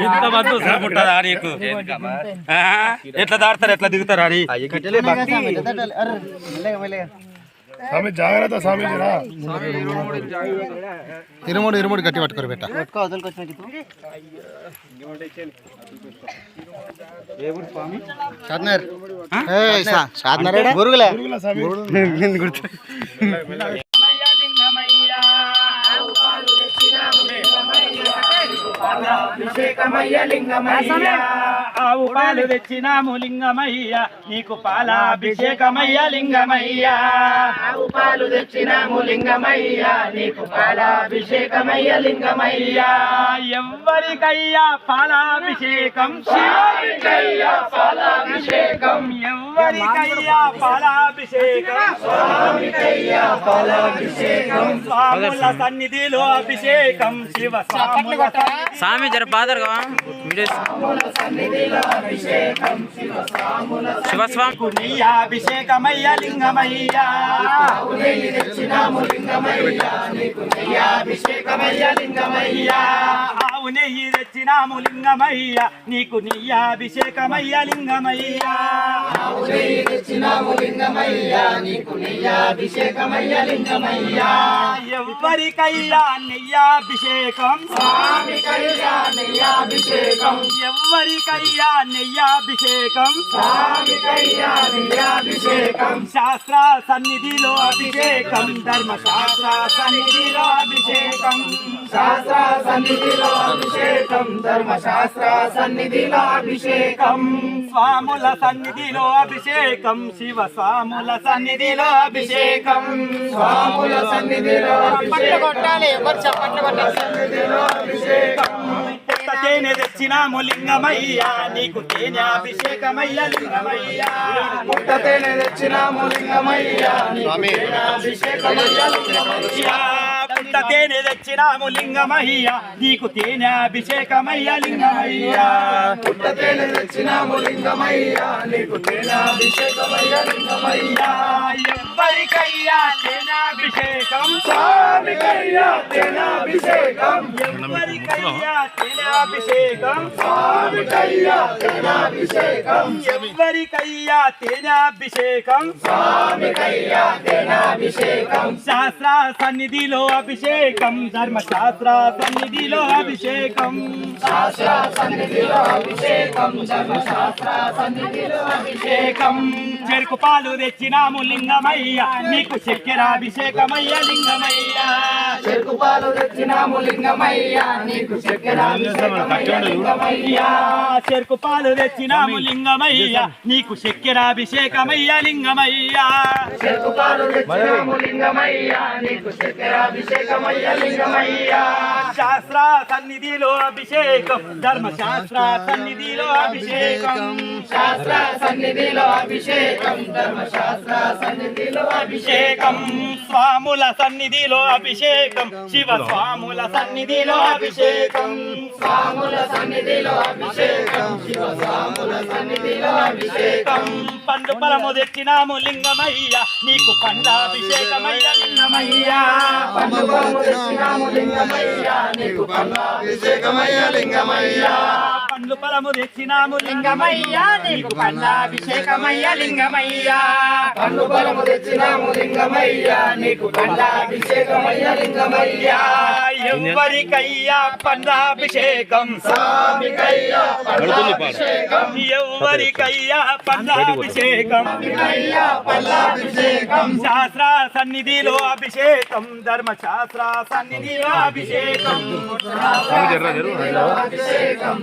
ఇంత మంది ఉంటుందా నీకు? ఎట్లా దాడతారు? ఎట్లా దిగుతారు అని? స్వామి జాగ్రత్త స్వామి ఇరుముడు ఇరుముడు గట్టి పట్టుకోరు బెట్ట ఏయ్, షా- షాద్నర్ పురుగుల స్వామి ఆవు పాలు తెచ్చినాము లింగమయ్య. నీకు పాలాభిషేకమయ్య లింగమయ్య. ఆవు పాలు తెచ్చినాము లింగమయ్య. నీకు పాలాభిషేకమయ్య లింగమయ్య. ఎవ్వరికయ్యా పాలాభిషేకం? శివరికయ్యా పాలాభిషేకం? ఎవ్వరికయ్యా పాలాభిషేకం? స్వామికయ్యా పాలాభిషేకం? స్వాముల సన్నిధిలో అభిషేకం. శివ స్వామి జర బాదరుగా శివస్వామి. నెయ్యాభిషేకమయ్య లింగమయ్యా ఆవు నెయ్యి తెచ్చినాము నీకు నెయ్యాభిషేకమయ్య లింగమయ్యా. ఎవ్వరికయ్యా నెయ్యాభిషేకం? స్వామికయ్యా నెయ్యాభిషేకం. ఎవ్వరికయ్యా నెయ్యాభిషేకం? స్వామికయ్యా నెయ్యాభిషేకం. శాస్త్ర సన్నిధిలో అభిషేకం. ధర్మశాస్త్ర సన్నిధిలో అభిషేకం. శాస్త్ర సన్నిధిలో అభిషేకం. ధర్మశాస్త్ర సన్నిధిలో అభిషేకం. స్వాముల సన్నిధిలో అభిషేకం. శివ స్వాముల సన్నిధిలో అభిషేకం. స్వాముల సన్నిధిలో కొత్త తేనె తెచ్చినాము లింగమయ్యా నీకు తేనె అభిషేకమయ్య లింగమయ్యా. తేనె తెచ్చినాము లింగమయ్యా నీకు తేనె అభిషేకమయ్య లింగమయ్యా. పుట్ట తేనె తెచ్చినాము లింగమయ్యా? నీకు తేనె అభిషేకమయ్య లింగమయ్యా. పుట్ట తేనె తెచ్చినాము లింగమయ్యా? నీకు తేనె అభిషేకమయ్య లింగమయ్యా. ఎవ్వరికయ్యా తేనాభిషేకం స్వామికయ్యా తేనాభిషేకం ఎవ్వరికయ్యా తేనాభిషేకం స్వామికయ్యా తేనాభిషేకం ఎవ్వరికయ్యా తేనాభిషేకం. స్వామికయ్యా తేనాభిషేకం. శాస్త్ర సన్నిధిలో అభిషేకం. ధర్మశాస్త్ర సన్నిధిలో అభిషేకం. శాస్త్ర సన్నిధిలో అభిషేకం. ధర్మశాస్త్ర సన్నిధిలో అభిషేకం. చెరుకు పాలు తెచ్చినాము లింగమయ్య. నీకు చక్కెరాభిషేకమయ్య లింగమయ్య. చెరుకు పాలు తెచ్చినాము లింగమయ్య. నీకు చెరుకు పాలు తెచ్చినాము లింగమయ్య. నీకు చక్కెరాభిషేకమయ్య లింగమయ్య. చెరుకు పాలు తెచ్చినాము లింగమయ్య. నీకు చక్కెరాభిషేకమయ్య లింగమయ్య. శాస్త్ర సన్నిధిలో అభిషేకం. ధర్మశాస్త్ర సన్నిధిలో అభిషేకం. శాస్త్ర సన్నిధిలో అభిషేకం. ధర్మశాస్త్ర సన్నిధిలో అభిషేకం. స్వాముల సన్నిధిలో అభిషేకం. శివ స్వాముల సన్నిధిలో అభిషేకం. స్వాముల సన్నిధిలో అభిషేకం. శివ స్వాముల సన్నిధిలో అభిషేకం. పండు ఫలము తెచ్చినాము లింగమయ్య. నీకు పండాభిషేకమయ్య లింగమయ్య. పండు ఫలము తెచ్చినాము లింగమయ్య. నీకు పండాభిషేకమయ్య లింగమయ్య. పండ్లు ఫలము తెచ్చినాము లింగమయ్య నీకు పండాభిషేకమయ్య లింగమయ్య. పండ్లు ఫలము తెచ్చినాము లింగమయ్య. నీకు పండాభిషేకమయ్య లింగమయ్య. ఎవ్వరికయ్యా పండాభిషేకం? స్వామికయ్యా పండాభిషేకం. ఎవ్వరికయ్యా పండాభిషేకం? అయ్యా పండాభిషేకం. శాస్త్ర సన్నిధిలో అభిషేకం ధర్మశాస్త్ర సన్నిధిలో అభిషేకం. అభిషేకం.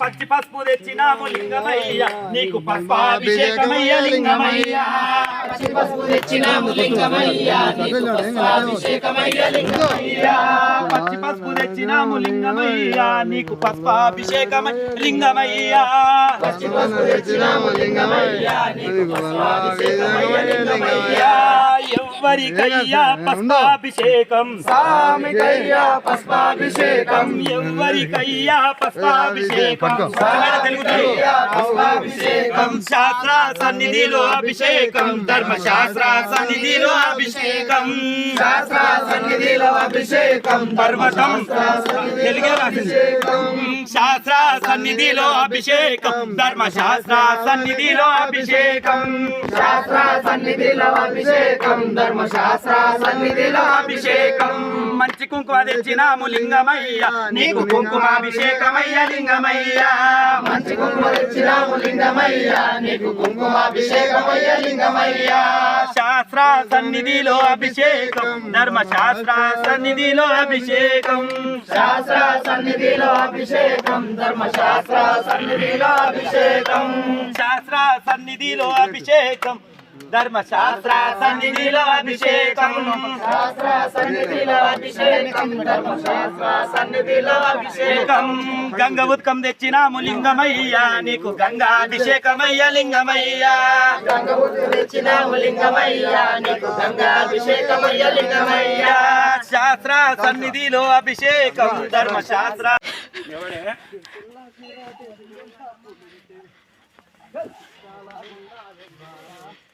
పచ్చి పసుపు తెచ్చినాము లింగమయ్య. నీకు పసుపాభిషేకమయ్య లింగమయ్య. పచ్చి పసుపు తెచ్చినాము లింగమయ్య. నీకు పసుపాభిషేకమయ్య లింగమయ్య. పచ్చి పసుపు తెచ్చినాము లింగమయ్య. నీకు పసుపాభిషేకమయ్య లింగమయ్య. పచ్చి పసుపు తెచ్చినాము లింగమయ్య. నీకు పసుపాభిషేకమయ్య లింగమయ్య. ఎవ్వరికయ్యా పస్పాభిషేకం. స్వామికయ్యా పస్పాభిషేకం. ఎవ్వరికయ్యా పస్పాభిషేకం. పస్పాభిషేకం శాస్త్ర సన్నిధిలో అభిషేకం. ధర్మ ధర్మశాస్త్ర సన్నిధిలో అభిషేకం. శాస్త్ర సన్నిధిలో అభిషేకం. పర్వతం తెలుగే రాసింది. శాస్త్ర సన్నిధిలో అభిషేకం. ధర్మశాస్త్ర సన్నిధిలో అభిషేకం. శాస్త్ర సన్నిధిలో అభిషేకం. ధర్మశాస్త్ర సన్నిధిలో అభిషేకం. మంచి కుంకుమ తెచ్చినాము లింగమయ్య. నీకు కుంకుమాభిషేకమయ్య లింగమయ్య. మంచి కుంకుమ తెచ్చినాము లింగమయ్య నీకు కుంకుమాభిషేకమయ్య లింగమయ్య. శాస్త్ర సన్నిధిలో అభిషేకం ధర్మశాస్త్ర సన్నిధిలో అభిషేకం. శాస్త్ర సన్నిధిలో అభిషేకం ధర్మశాస్త్ర సన్నిధిలో అభిషేకం. శాస్త్ర సన్నిధిలో అభిషేకం ధర్మశాస్త్ర సన్నిధిలో అభిషేకం. శాస్త్ర సన్నిధిలో అభిషేకం ధర్మశాస్త్ర సన్నిధిలో అభిషేకం అభిషేకం గంగ ఉత్కం తెచ్చినాము లింగమయ్యా నీకు గంగా అభిషేకమయ్యా లింగమయ్యా గంగ ఉత్కం తెచ్చినాము లింగమయ్యా నీకు గంగా గంగాభిషేకమయ్య లింగమయ్యా. శాస్త్ర సన్నిధిలో అభిషేకం ధర్మశాస్త్ర.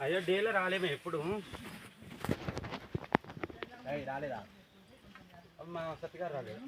అయ్యో డేలో రాలేమే ఎప్పుడు. రాలేదా? మా సత్తిగారు రాలేదు.